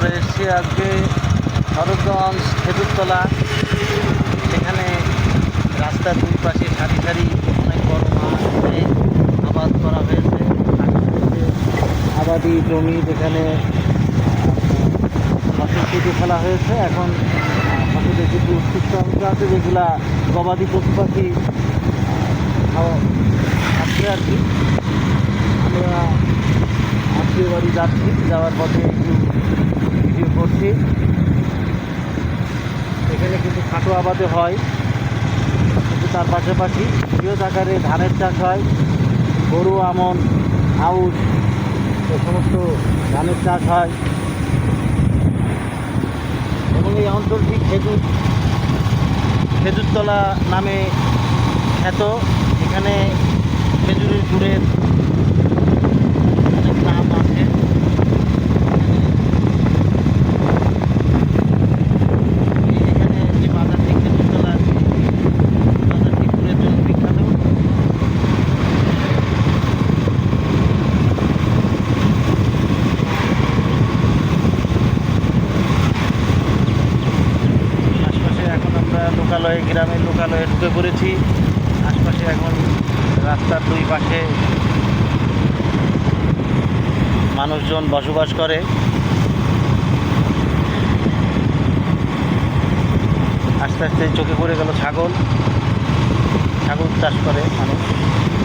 আমরা এসেছি আজকে শরৎগঞ্জ খেজুরতলা। সেখানে রাস্তার দুই পাশে সারি সারি অনেক বড় মাঠ আবাদ করা হয়েছে। আবাদি জমি যেখানে ফসল কেটে ফেলা হয়েছে। এখন ফসলের কিছু উৎকৃষ্ট অংশ আছে, যেগুলা গবাদি পশু পাখি খাওয়া আর কি। আমরা আত্মীয় বাড়ি যাচ্ছি, যাওয়ার পথে একটু করছি। এখানে কিন্তু খাটো আবাদে হয়, কিন্তু তার পাশাপাশি বৃহৎ আকারে ধানের চাষ হয়, গরু, আমন আউশ এ সমস্ত ধানের চাষ হয়। এবং এই অঞ্চলটি খেজুর, খেজুরতলা নামে খ্যাত। এখানে খেজুরের গুড়ের অনেক নাম আছে এখানে যে বাজারটি খেজুরতলা বাজারটি গুড়ের জন্য বিখ্যাত আশপাশে এখন আমরা লোকালয়ে, গ্রামের লোকালয়ে ঢুকে পড়েছি। আশপাশে এখন রাস্তার দুই পাশে মানুষজন বসবাস করে। আস্তে আস্তে চোখে পড়ে গেল ছাগল। ছাগল চাষ করে মানুষ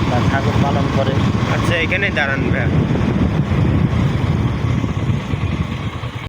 বা ছাগল পালন করে। আচ্ছা এখানে দাঁড়ান ভাইয়া।